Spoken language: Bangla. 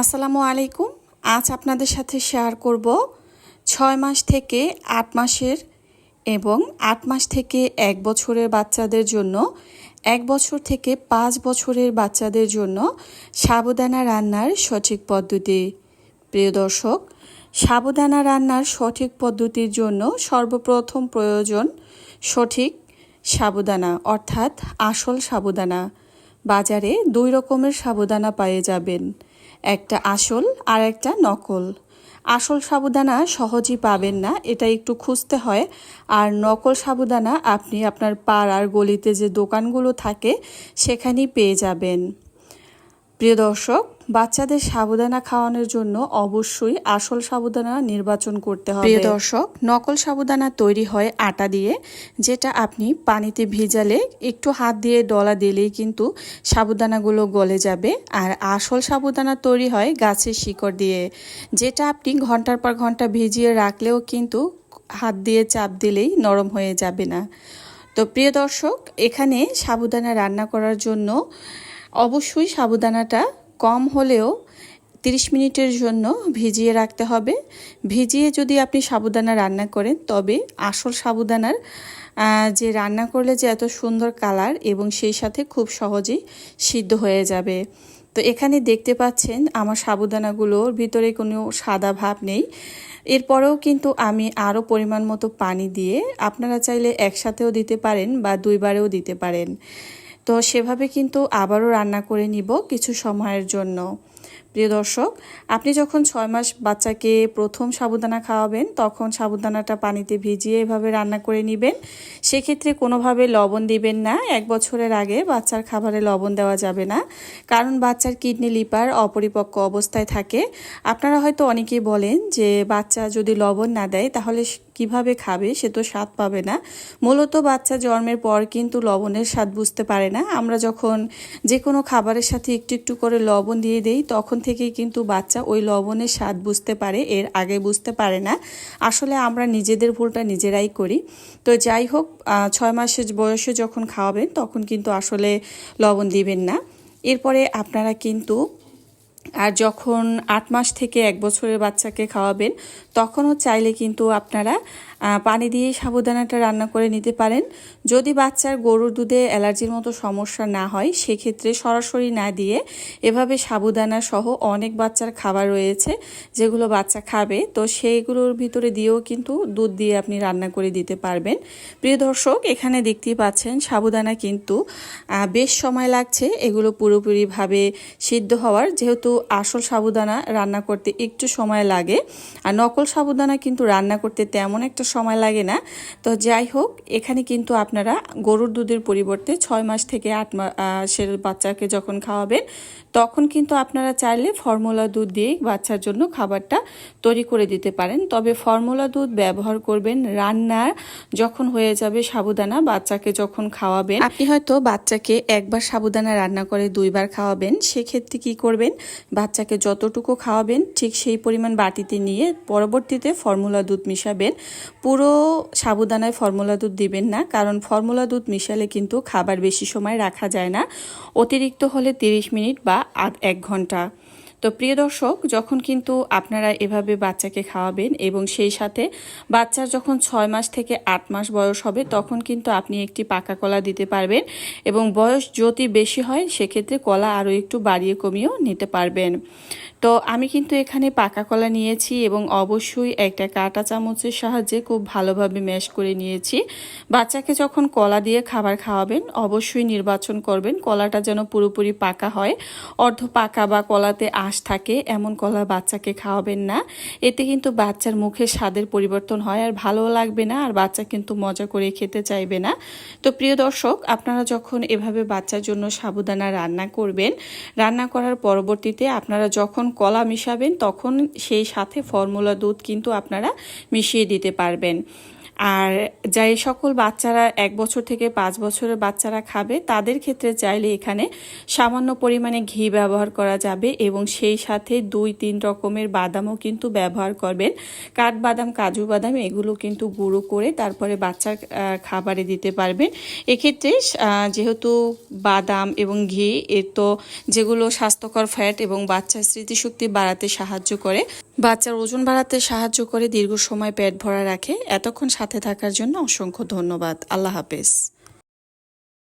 আসসালামু আলাইকুম। আজ আপনাদের সাথে শেয়ার করব ছয় মাস থেকে আট মাসের এবং আট মাস থেকে এক বছরের বাচ্চাদের জন্য, এক বছর থেকে পাঁচ বছরের বাচ্চাদের জন্য সাবুদানা রান্নার সঠিক পদ্ধতি। প্রিয় দর্শক, সাবুদানা রান্নার সঠিক পদ্ধতির জন্য সর্বপ্রথম প্রয়োজন সঠিক সাবুদানা, অর্থাৎ আসল সাবুদানা। বাজারে দুই রকমের সাবুদানা পেয়ে যাবেন। একটা আসল আর একটা নকল। আসল সাবুদানা সহজেই পাবেন না, এটা একটু খুঁজতে হয়। আর নকল সাবুদানা আপনি আপনার পাড়ার গলিতে যে দোকানগুলো থাকে, সেখানেই পেয়ে যাবেন। প্রিয় দর্শক বাচ্চাদের সাবুদানা খাওয়ানোর জন্য অবশ্যই আসল সাবুদানা নির্বাচন করতে হবে। প্রিয় দর্শক, নকল সাবুদানা তৈরি হয় আটা দিয়ে, যেটা আপনি পানিতে ভিজালে একটু হাত দিয়ে ডলা দিলেই কিন্তু সাবুদানাগুলো গলে যাবে। আর আসল সাবুদানা তৈরি হয় গাছের শিকড় দিয়ে, যেটা আপনি ঘণ্টার পর ঘণ্টা ভিজিয়ে রাখলেও কিন্তু হাত দিয়ে চাপ দিলেই নরম হয়ে যাবে না। তো প্রিয় দর্শক, এখানে সাবুদানা রান্না করার জন্য অবশ্যই সাবুদানাটা কম হলেও 30 মিনিটের জন্য ভিজিয়ে রাখতে হবে। ভিজিয়ে যদি আপনি সাবুদানা রান্না করেন, তবে আসল সাবুদানার যে রান্না করলে যে এত সুন্দর কালার এবং সেই সাথে খুব সহজেই সিদ্ধ হয়ে যাবে। তো এখানে দেখতে পাচ্ছেন আমার সাবুদানাগুলোর ভিতরে কোনো সাদা ভাব নেই। এরপরেও কিন্তু আমি আরও পরিমাণ মতো পানি দিয়ে আপনারা চাইলে একসাথেও দিতে পারেন বা দুইবারেও দিতে পারেন। তো সেভাবে কিন্তু আবারও রান্না করে নিব কিছু সময়ের জন্য। প্রিয় দর্শক, আপনি যখন ছয় মাস বাচ্চাকে প্রথম সাবুদানা খাওয়াবেন, তখন সাবুদানাটা পানিতে ভিজিয়ে এভাবে রান্না করে নেবেন। সেক্ষেত্রে কোনোভাবে লবণ দিবেন না। এক বছরের আগে বাচ্চার খাবারে লবণ দেওয়া যাবে না। কারণ বাচ্চার কিডনি লিপার অপরিপক্ক অবস্থায় থাকে। আপনারা হয়তো অনেকেই বলেন যে বাচ্চা যদি লবণ না দেয়, তাহলে কীভাবে খাবে সে তো স্বাদ পাবে না। মূলত বাচ্চা জন্মের পর কিন্তু লবণের স্বাদ বুঝতে পারে না। আমরা যখন যে কোনো খাবারের সাথে একটু একটু করে লবণ দিয়ে দেই, তখন থেকেই কিন্তু বাচ্চা ওই লবণের স্বাদ বুঝতে পারে, এর আগে বুঝতে পারে না। আসলে আমরা নিজেদের ভুলটা নিজেরাই করি। তো যাই হোক ছয় মাসের বয়সে যখন খাওয়াবেন, তখন কিন্তু আসলে লবণ দিবেন না। এরপরে আপনারা কিন্তু আর যখন আট মাস থেকে এক বছরের বাচ্চাকে খাওয়াবেন, তখনও চাইলে কিন্তু আপনারা পানি দিয়ে সাবুদানাটা রান্না করে নিতে পারেন। যদি বাচ্চার গরুর দুধে অ্যালার্জির মতো সমস্যা না হয়, সেক্ষেত্রে সরাসরি না দিয়ে এভাবে সাবুদানা সহ অনেক বাচ্চার খাবার রয়েছে যেগুলো বাচ্চা খাবে। তো সেইগুলোর ভিতরে দিয়েও কিন্তু দুধ দিয়ে আপনি রান্না করে দিতে পারবেন। প্রিয় দর্শক, এখানে দেখতেই পাচ্ছেন সাবুদানা কিন্তু বেশ সময় লাগছে এগুলো পুরোপুরিভাবে সিদ্ধ হওয়ার। যেহেতু আসল সাবুদানা রান্না করতে একটু সময় লাগে। আর নকল সাবুদানা কিন্তু রান্না করতে তেমন একটা সময় লাগে না। তো যাই হোক, এখানে কিন্তু আপনারা গরুর দুধের পরিবর্তে ছয় মাস থেকে আট মাসের বাচ্চাকে যখন খাওয়াবেন, তখন কিন্তু আপনারা চাইলে ফর্মুলা দুধ দিয়ে বাচ্চার জন্য খাবারটা তৈরি করে দিতে পারেন। তবে ফর্মুলা দুধ ব্যবহার করবেন রান্নার যখন হয়ে যাবে সাবুদানা, বাচ্চাকে যখন খাওয়াবেন। আপনি হয়তো বাচ্চাকে একবার সাবুদানা রান্না করে দুইবার খাওয়াবেন, সেক্ষেত্রে কি করবেন? বাচ্চাকে যতটুকু খাওয়াবেন, ঠিক সেই পরিমাণ বাটিতে নিয়ে পরবর্তীতে ফর্মুলা দুধ মিশাবেন। পুরো সাবুদানায় ফর্মুলা দুধ দিবেন না, কারণ ফর্মুলা দুধ মিশালে কিন্তু খাবার বেশি সময় রাখা যায় না। অতিরিক্ত হলে 30 মিনিট বা এক ঘণ্টা। তো প্রিয় দর্শক, যখন কিন্তু আপনারা এভাবে বাচ্চাকে খাওয়াবেন এবং সেই সাথে বাচ্চার যখন ছয় মাস থেকে আট মাস বয়স হবে, তখন কিন্তু আপনি একটি পাকা কলা দিতে পারবেন এবং বয়স যদি বেশি হয়, সেক্ষেত্রে কলা আরও একটু বাড়িয়ে কমিয়েও নিতে পারবেন। তো আমি কিন্তু এখানে পাকা কলা নিয়েছি এবং অবশ্যই একটা কাঁটা চামচের সাহায্যে খুব ভালোভাবে ম্যাশ করে নিয়েছি। বাচ্চাকে যখন কলা দিয়ে খাবার খাওয়াবেন, অবশ্যই নির্বাচন করবেন, কলাটা যেন পুরোপুরি পাকা হয়। অর্ধ পাকা বা কলাতে আশ থাকে, এমন কলা বাচ্চাকে খাওয়াবেন না। এতে কিন্তু বাচ্চার মুখে স্বাদের পরিবর্তন হয় আর ভালোও লাগবে না আর বাচ্চা কিন্তু মজা করে খেতে চাইবে না। তো প্রিয় দর্শক, আপনারা যখন এভাবে বাচ্চার জন্য সাবুদানা রান্না করবেন, রান্না করার পরবর্তীতে আপনারা যখন কলা মিশাবেন তখন সেই সাথে ফর্মুলা দুধ কিন্তু আপনারা মিশিয়ে দিতে পারবেন। আর যাই সকল বাচ্চারা এক বছর থেকে পাঁচ বছরের বাচ্চারা খাবে, তাদের ক্ষেত্রে চাইলে এখানে সামান্য পরিমাণে ঘি ব্যবহার করা যাবে এবং সেই সাথে দুই তিন রকমের বাদামও কিন্তু ব্যবহার করবেন। কাঠবাদাম, কাজু বাদাম এগুলো কিন্তু গুঁড়ো করে তারপরে বাচ্চার খাবারে দিতে পারবেন। এক্ষেত্রে যেহেতু বাদাম এবং ঘি এর তো যেগুলো স্বাস্থ্যকর ফ্যাট এবং বাচ্চার স্মৃতিশক্তি বাড়াতে সাহায্য করে, বাচ্চার ওজন বাড়াতে সাহায্য করে দীর্ঘ সময় পেট ভরা রাখে। এতক্ষণ সাথে থাকার জন্য অসংখ্য ধন্যবাদ। আল্লাহ হাফেজ।